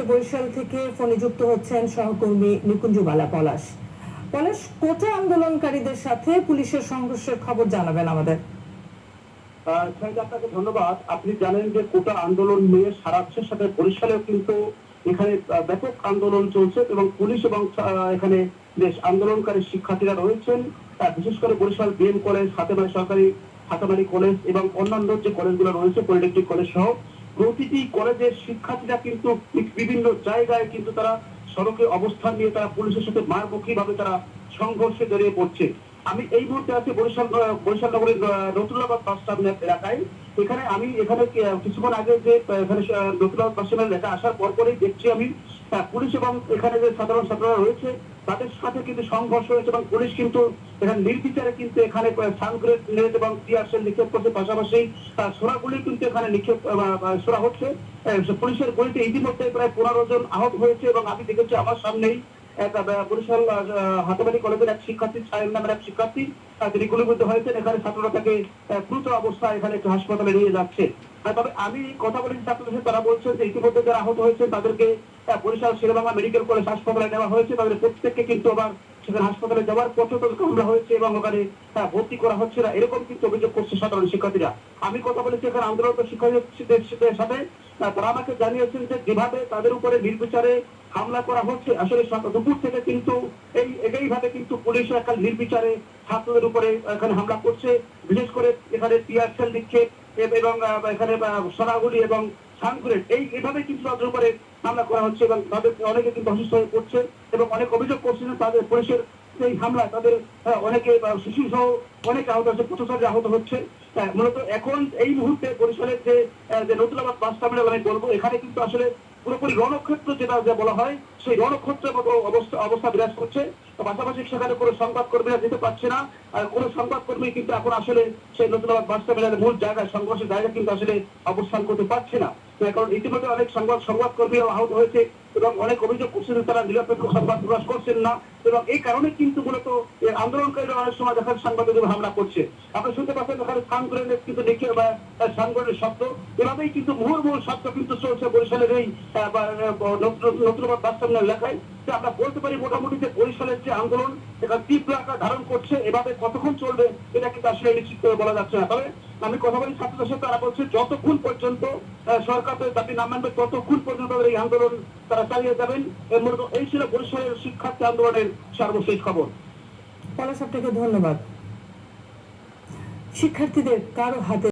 সাথে বরিশাল থেকে ফোনে যুক্ত হচ্ছেন সহকর্মী নিকুঞ্জবালা পলাশ। পলাশ, কোটা আন্দোলনকারীদের সাথে পুলিশের সংঘর্ষের খবর জানাবেন আমাদের। আপনাকে ধন্যবাদ। আপনি জানেন যে কোটা আন্দোলন নিয়ে সারা সাথে বরিশালেও কিন্তু এখানে ব্যাপক আন্দোলন চলছে এবং পুলিশ এবং এখানে বেশ আন্দোলনকারী শিক্ষার্থীরা রয়েছেন। বিশেষ করে বরিশাল বিএম কলেজ, হাতেমারি সরকারি, হাতেমারি কলেজ এবং অন্যান্য যে কলেজগুলো রয়েছে, পলিটেকনিক কলেজ সহ প্রতিটি কলেজের শিক্ষার্থীরা কিন্তু বিভিন্ন জায়গায় কিন্তু তারা সড়কে অবস্থান নিয়ে তারা পুলিশের সাথে মারমুখী ভাবে তারা সংঘর্ষে জড়িয়ে পড়ছে। আমি এই মুহূর্তে আছি বরিশাল বরিশাল নগরীর আহ, নতুলাবাদ বাস টার্মিনাল এলাকায়। এখানে আমি এখানে কিছুক্ষণ আগে যে এখানে আহ, নতুলাবাদ বাস টার্মিনাল এলাকা আসার পর পরেই দেখছি আমি পুলিশ এবং এখানে যে সাধারণ ছাত্ররা রয়েছে তাদের সাথে কিন্তু সংঘর্ষ হয়েছে এবং পুলিশ কিন্তু এখানে নির্বিচারে কিন্তু এখানে সানগ্রেড এবং টিয়ারশেল নিক্ষেপ করছে। পাশাপাশি ছোড়াগুলি কিন্তু এখানে নিক্ষেপ আহ, হচ্ছে। পুলিশের গুলিতে ইতিমধ্যে প্রায় পনেরো জন আহত হয়েছে এবং আমি দেখেছি আমার সামনেই এক বরিশাল হাতেবাড়ি কলেজের এক শিক্ষার্থী সাহেব নামের এক শিক্ষার্থী তিনি গুলিবিদ্ধ হয়েছেন। এখানে ছাত্ররা তাকে গুরুতর অবস্থায় এখানে হাসপাতালে নিয়ে যাচ্ছে। তবে আমি কথা বলেছি ছাত্রদের তারা বলছেন যে ইতিমধ্যে যারা আহত হয়েছে, তাদেরকে বরিশাল শেরবাংলা মেডিকেল কলেজ হাসপাতালে নেওয়া হয়েছে। তাদের প্রত্যেককে কিন্তু আবার সেখানে হাসপাতালে যাওয়ার পথে তাদেরকে হামলা হয়েছে এবং ওখানে ভর্তি করা হচ্ছে না। এরকম কিন্তু অভিযোগ করছে সাধারণ শিক্ষার্থীরা। আমি কথা বলেছি এখানে আন্দোলনরত শিক্ষার্থীদের সাথে তারা আমাকে জানিয়েছেন যে যেভাবে তাদের উপরে নির্বিচারে হামলা করা হচ্ছে, আসলে দুপুর থেকে কিন্তু এই এইভাবে কিন্তু পুলিশ একটা নির্বিচারে ছাত্রদের উপরে এখানে হামলা করছে। বিশেষ করে এখানে টিয়ারশেল নিক্ষেপ এ- এবং এখানে সরাগুলি এবং সানকুরেট এই এভাবে কিন্তু তাদের উপরে হামলা করা হচ্ছে এবং তাদের অনেকে কিন্তু অসুস্থ হয়ে পড়ছে এবং অনেক অভিযোগ করছে যে তাদের পুলিশের এই হামলা তাদের অনেকে শিশু সহ অনেকে আহত হচ্ছে পথচারী আহত হচ্ছে। মূলত এখন এই মুহূর্তে বরিশালের যে যে নতুলাবাদ বাস টার্মিনাল আমি বলব, এখানে কিন্তু আসলে পুরোপুরি রণক্ষেত্র যেটা, যে বলা হয়, সেই রণক্ষেত্রের মতো অবস্থা অবস্থা বিরাজ করছে। পাশাপাশি সেখানে কোনো সংবাদকর্মীরা যেতে পারছে না। আর কোনো সংবাদকর্মী কিন্তু এখন আসলে সেই নতুলাবাদ বাস টার্মিনালের মূল জায়গায়, সংঘর্ষের জায়গা কিন্তু আসলে অবস্থান করতে পারছে না। কারণ ইতিমধ্যে অনেক সংবাদ সংবাদকর্মী আহত হয়েছে। এবং অনেক অভিযোগ করছেন তারা নিরপেক্ষ সংবাদ প্রকাশ করছেন না। এবং এই কারণে কিন্তু মূলত আন্দোলনকারীরা অনেক সময় দেখা সাংবাদিক হামলা করছে। আপনি শুনতে পাচ্ছেন ওখানে সাংগ্রেনের কিন্তু লিখে বা সাংগ্রেনের শব্দ। এভাবেই কিন্তু মুহুর্মুহ শব্দ কিন্তু চলছে বরিশালের এই আহ, বা, আহ, নতুন নতুন বাস টার্মিনাল এলাকায়। যে আমরা বলতে পারি মোটামুটি যে বরিশালের যে আন্দোলন এটা তীব্র আকার ধারণ করছে। এভাবে কতক্ষণ চলবে এটা কিন্তু আসলে নিশ্চিত করে বলা যাচ্ছে না। তবে আমি কথা বলি ছাত্রদের সাথে, তারা বলছে যতক্ষণ পর্যন্ত সরকার দাবি না মানবে, ততক্ষণ পর্যন্ত এই আন্দোলন তারা চালিয়ে যাবেন। মূলত এই ছিল বরিশালের শিক্ষার্থী আন্দোলনের সর্বশেষ খবর। পলাশ, আপনাকে ধন্যবাদ। শিক্ষার্থীদের কারও হাতে